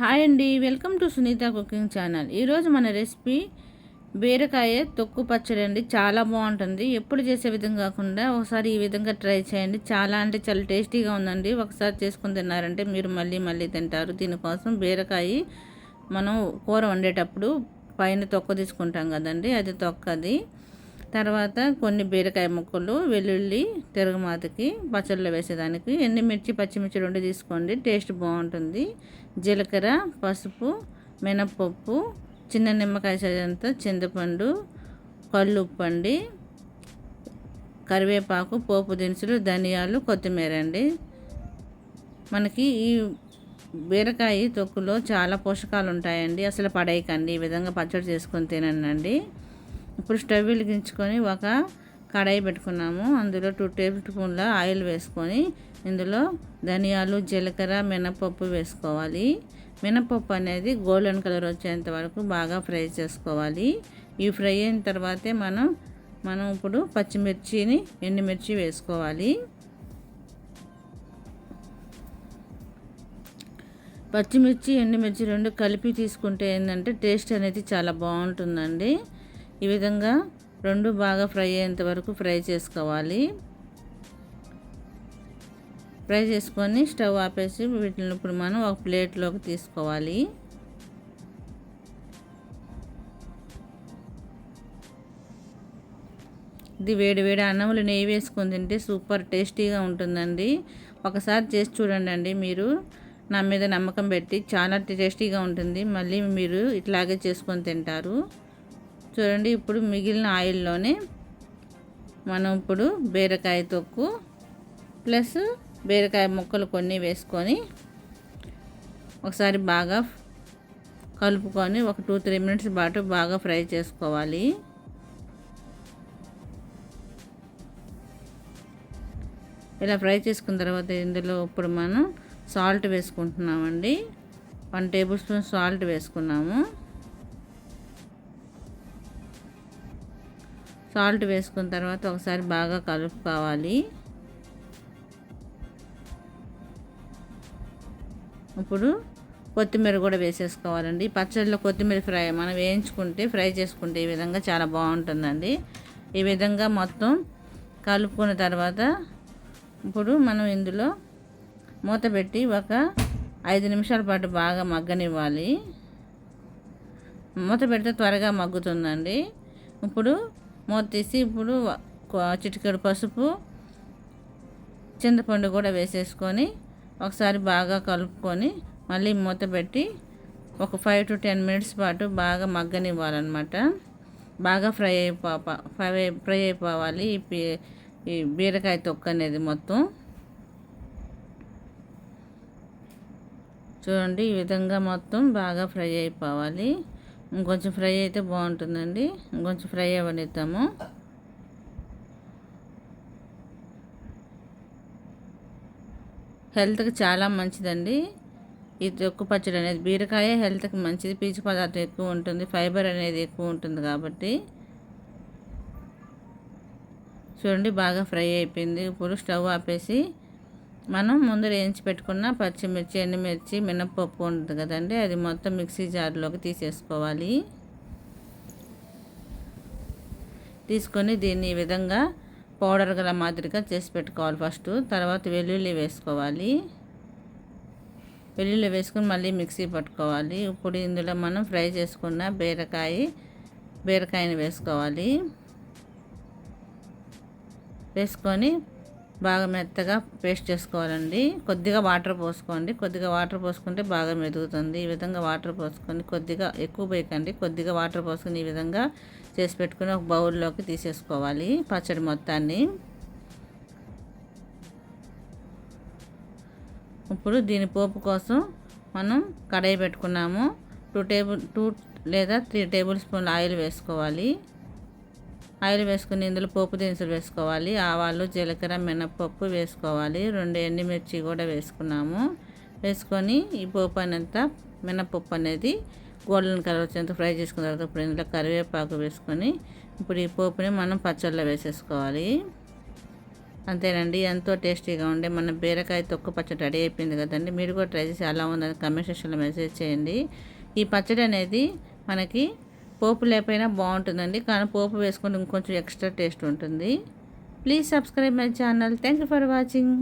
Hi అండి welcome to Sunitha cooking channel. ఈరోజు మన రెసిపీ బీరకాయ తొక్కు పచ్చడి అండి. చాలా బాగుంటుంది. ఎప్పుడు చేసే విధంగా కాకుండా ఒకసారి ఈ విధంగా ట్రై చేయండి. చాలా అంటే చాలా టేస్టీగా ఉందండి. ఒకసారి చేసుకుని తిన్నారంటే మీరు మళ్ళీ మళ్ళీ తింటారు. దీనికోసం బీరకాయ మనం కూర వండేటప్పుడు పైన తొక్క తీసుకుంటాం కదండి. అది తొక్కది. తర్వాత కొన్ని బీరకాయ ముక్కలు వెల్లుల్లి తిరగమాతకి పచ్చళ్ళు వేసేదానికి. ఎండుమిర్చి పచ్చిమిర్చి రెండు తీసుకోండి టేస్ట్ బాగుంటుంది. జీలకర్ర పసుపు మినపప్పు చిన్న నిమ్మకాయ సైజంత చింతపండు కళ్ళు ఉప్పండి కరివేపాకు పోపు దినుసులు ధనియాలు కొత్తిమీర అండి. మనకి ఈ బీరకాయ తొక్కులో చాలా పోషకాలు ఉంటాయండి. అసలు పడేయకండి ఈ విధంగా పచ్చడి చేసుకొని తినండి. ఇప్పుడు స్టవ్ వెలిగించుకొని ఒక కడాయి పెట్టుకున్నాము. అందులో టూ టేబుల్ స్పూన్ల ఆయిల్ వేసుకొని ఇందులో ధనియాలు జీలకర్ర మినపప్పు వేసుకోవాలి. మినపప్పు అనేది గోల్డెన్ కలర్ వచ్చేంత వరకు బాగా ఫ్రై చేసుకోవాలి. ఈ ఫ్రై అయిన తర్వాతే మనం మనం ఇప్పుడు పచ్చిమిర్చిని ఎండుమిర్చి వేసుకోవాలి. పచ్చిమిర్చి ఎండుమిర్చి రెండు కలిపి తీసుకుంటే ఏంటంటే టేస్ట్ అనేది చాలా బాగుంటుందండి. ఈ విధంగా రెండు బాగా ఫ్రై అయ్యేంత వరకు ఫ్రై చేసుకోవాలి. ఫ్రై చేసుకొని స్టవ్ ఆపేసి వీటిని ఇప్పుడు మనం ఒక ప్లేట్లోకి తీసుకోవాలి. ఇది వేడి వేడి అన్నములు నెయ్యి వేసుకొని తింటే సూపర్ టేస్టీగా ఉంటుందండి. ఒకసారి చేసి చూడండి అండి మీరు. నా మీద నమ్మకం పెట్టి చాలా టేస్టీగా ఉంటుంది. మళ్ళీ మీరు ఇట్లాగే చేసుకొని తింటారు. చూడండి ఇప్పుడు మిగిలిన ఆయిల్లోనే మనం ఇప్పుడు బీరకాయ తొక్కు ప్లస్ బీరకాయ ముక్కలు కొన్ని వేసుకొని ఒకసారి బాగా కలుపుకొని ఒక టూ త్రీ మినిట్స్ పాటు బాగా ఫ్రై చేసుకోవాలి. ఇలా ఫ్రై చేసుకున్న తర్వాత ఇందులో ఇప్పుడు మనం సాల్ట్ వేసుకుంటున్నామండి. వన్ టేబుల్ స్పూన్ సాల్ట్ వేసుకున్నాము. సాల్ట్ వేసుకున్న తర్వాత ఒకసారి బాగా కలుపుకోవాలి. ఇప్పుడు కొత్తిమీర కూడా వేసేసుకోవాలండి. పచ్చడిలో కొత్తిమీర ఫ్రై మనం వేయించుకుంటే ఫ్రై చేసుకుంటే ఈ విధంగా చాలా బాగుంటుందండి. ఈ విధంగా మొత్తం కలుపుకున్న తర్వాత ఇప్పుడు మనం ఇందులో మూత పెట్టి ఒక ఐదు నిమిషాల పాటు బాగా మగ్గనివ్వాలి. మూత పెడితే త్వరగా మగ్గుతుందండి. ఇప్పుడు మూత తీసి ఇప్పుడు చిటికెడు పసుపు చింతపండు కూడా వేసేసుకొని ఒకసారి బాగా కలుపుకొని మళ్ళీ మూత పెట్టి ఒక ఫైవ్ టు టెన్ మినిట్స్ పాటు బాగా మగ్గనివ్వాలన్నమాట. బాగా ఫ్రై అయిపో ఫ్రై ఫ్రై అయిపోవాలి ఈ ఈ బీరకాయ తొక్క అనేది మొత్తం. చూడండి ఈ విధంగా మొత్తం బాగా ఫ్రై అయిపోవాలి. ఇంకొంచెం ఫ్రై అయితే బాగుంటుందండి. ఇంకొంచెం ఫ్రై అవ్వనిద్దాము. హెల్త్కి చాలా మంచిదండి. ఈ తొక్కు పచ్చడి అనేది బీరకాయ హెల్త్కి మంచిది. పీచు పదార్థం ఎక్కువ ఉంటుంది. ఫైబర్ అనేది ఎక్కువ ఉంటుంది కాబట్టి. చూడండి బాగా ఫ్రై అయిపోయింది. ఇప్పుడు స్టవ్ ఆపేసి మనం ముందు వేయించి పెట్టుకున్న పచ్చిమిర్చి ఎండుమిర్చి మినప్పప్పు ఉంటుంది కదండి. అది మొత్తం మిక్సీ జార్లోకి తీసేసుకోవాలి. తీసుకొని దీన్ని ఈ విధంగా పౌడర్ గల మాదిరిగా చేసి పెట్టుకోవాలి ఫస్ట్. తర్వాత వెల్లుల్లి వేసుకోవాలి. వెల్లుల్లి వేసుకొని మళ్ళీ మిక్సీ పట్టుకోవాలి. ఇప్పుడు ఇందులో మనం ఫ్రై చేసుకున్న బీరకాయ బీరకాయని వేసుకోవాలి. వేసుకొని బాగా మెత్తగా పేస్ట్ చేసుకోవాలండి. కొద్దిగా వాటర్ పోసుకోండి. కొద్దిగా వాటర్ పోసుకుంటే బాగా మెదుగుతుంది. ఈ విధంగా వాటర్ పోసుకొని కొద్దిగా ఎక్కువ పోయకండి కొద్దిగా వాటర్ పోసుకొని ఈ విధంగా చేసి పెట్టుకుని ఒక బౌల్లోకి తీసేసుకోవాలి పచ్చడి మొత్తాన్ని. ఇప్పుడు దీని పోపు కోసం మనం కడాయి పెట్టుకున్నాము. టూ టేబుల్ టూ లేదా త్రీ టేబుల్ స్పూన్ ఆయిల్ వేసుకోవాలి. ఆయిల్ వేసుకుని ఇందులో పోపు దినుసులు వేసుకోవాలి. ఆవాలు జీలకర్ర మినప్పప్పు వేసుకోవాలి. రెండు ఎండుమిర్చి కూడా వేసుకున్నాము. వేసుకొని ఈ పోపు అనంతా మినప్పప్పు అనేది గోల్డెన్ కలర్ వచ్చేంత ఫ్రై చేసుకున్న తర్వాత ఇప్పుడు ఇందులో కరివేపాకు వేసుకొని ఇప్పుడు ఈ పోపుని మనం పచ్చళ్ళలో వేసేసుకోవాలి. అంతేనండి ఎంతో టేస్టీగా ఉండే మన బీరకాయ తొక్కు పచ్చడి రెడీ అయిపోయింది కదండి. మీరు కూడా ట్రై చేసి అలా ఉందని కమెంట్ సెక్షన్లో మెసేజ్ చేయండి. ఈ పచ్చడి అనేది మనకి పోపు లేకపోయినా బాగుంటుందండి. కానీ పోపు వేసుకుంటే ఇంకొంచెం ఎక్స్ట్రా టేస్ట్ ఉంటుంది. Please subscribe my channel. Thank you for watching.